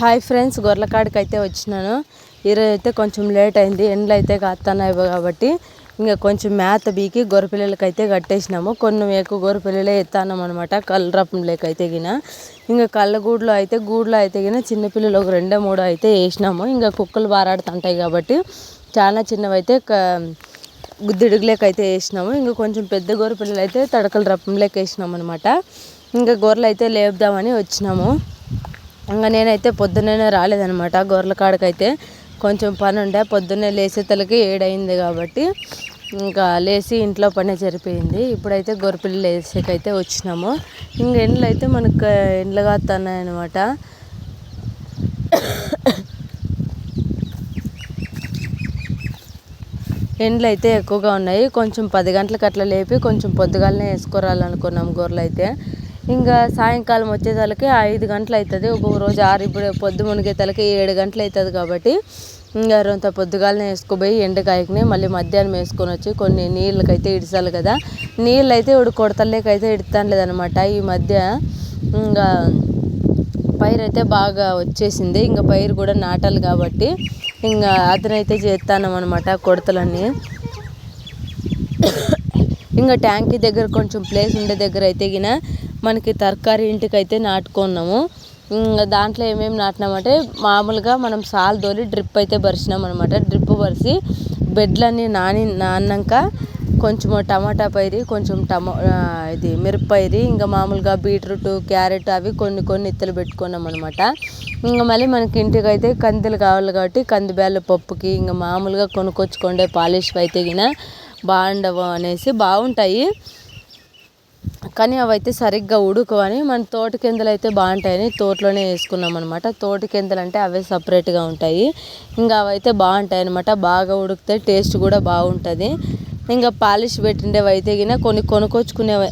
Hi friends గొర్రెకాడికి అయితే వచ్చినాను. ఈరోజు అయితే కొంచెం లేట్ అయింది ఎండ్లు అయితే కాస్తున్నాయి కాబట్టి ఇంకా కొంచెం మేత బీకి గొర్రెపిల్లలకి అయితే కట్టేసినాము. కొన్ని ఎక్కువ గొర్రెపిల్లలే ఎత్తానం అనమాట కళ్ళరపం లేక అయితే గిన. ఇంకా కళ్ళగూడులో అయితే గూడులో అయితే గిన చిన్నపిల్లలు ఒక రెండో మూడో అయితే వేసినాము. ఇంకా కుక్కలు బారాడుతుంటాయి కాబట్టి చాలా చిన్నవి అయితే అయితే వేసినాము. ఇంకా కొంచెం పెద్ద గొర్రెపిల్లలు అయితే తడకల రపం లేక వేసినాము అనమాట ఇంకా గొర్రెలు అయితే లేపుదామని వచ్చినాము. ఇంకా నేనైతే పొద్దున్నే రాలేదనమాట గొర్రెల కాడకైతే కొంచెం పని ఉండే పొద్దున్నే లేసే తలకి ఏడైంది కాబట్టి ఇంకా లేచి ఇంట్లో పనే జరిపోయింది. ఇప్పుడైతే గొర్రెపిల్లి లేసేకైతే వచ్చినాము. ఇంక ఎండ్లు అయితే మనకు ఎండ్లు కాస్తున్నాయి ఎండ్లు అయితే ఎక్కువగా ఉన్నాయి. కొంచెం పది గంటలకు అట్లా లేపి కొంచెం పొద్దుగాలనే వేసుకోరాలనుకున్నాం గొర్రెలు అయితే ఇంకా సాయంకాలం వచ్చేసరికి ఐదు గంటలు అవుతుంది ఒక్కొక్క రోజు ఆరు ఇప్పుడు పొద్దు మునిగే తలకి ఏడు గంటలు అవుతుంది కాబట్టి ఇంకా రొంత పొద్దుగాలనే వేసుకుపోయి ఎండకాయకుని మళ్ళీ మధ్యాహ్నం వేసుకొని వచ్చి కొన్ని నీళ్ళకైతే ఇడిచాలి కదా. నీళ్ళు అయితే ఇప్పుడు కొడతలేకైతే ఇడతాను లేదనమాట. ఈ మధ్య ఇంకా పైరు అయితే బాగా వచ్చేసింది. ఇంకా పైరు కూడా నాటాలి కాబట్టి ఇంకా అతనైతే చేస్తాను అనమాట కొడతలన్నీ. ఇంకా ట్యాంక్ దగ్గర కొంచెం ప్లేస్ ఉండే దగ్గర అయితే గిన మనకి తరకారీ ఇంటికి అయితే నాటుకున్నాము. ఇంకా దాంట్లో ఏమేమి నాటినామంటే మామూలుగా మనం సాల్ తోలి డ్రిప్ అయితే పరిచినాం అనమాట డ్రిప్ పరిచి బెడ్లన్నీ నాని నాన్నాక కొంచెం టమాటా పైరి కొంచెం టమా ఇది మిరపైరి ఇంకా మామూలుగా బీట్రూట్ క్యారెట్ అవి కొన్ని కొన్ని ఇత్తలు పెట్టుకున్నాం అనమాట ఇంకా మళ్ళీ మనకి ఇంటికి అయితే కందులు కావాలి కాబట్టి కందిబ్యాళ్ళ పప్పుకి ఇంకా మామూలుగా కొనుక్కొచ్చుకోండే పాలిష్ అయితే గిన బాగుండవు అనేసి బాగుంటాయి. కానీ అవైతే సరిగ్గా ఉడుకవని మన తోట కిందలు అయితే బాగుంటాయని తోటలోనే వేసుకున్నాం అనమాట తోట కిందలు అంటే అవే సపరేట్గా ఉంటాయి. ఇంకా అవైతే బాగుంటాయి అనమాట బాగా ఉడికితే టేస్ట్ కూడా బాగుంటుంది. ఇంకా పాలిష్ పెట్టిండేవి అయితే గిన కొన్ని కొనుక్కొచ్చుకునేవి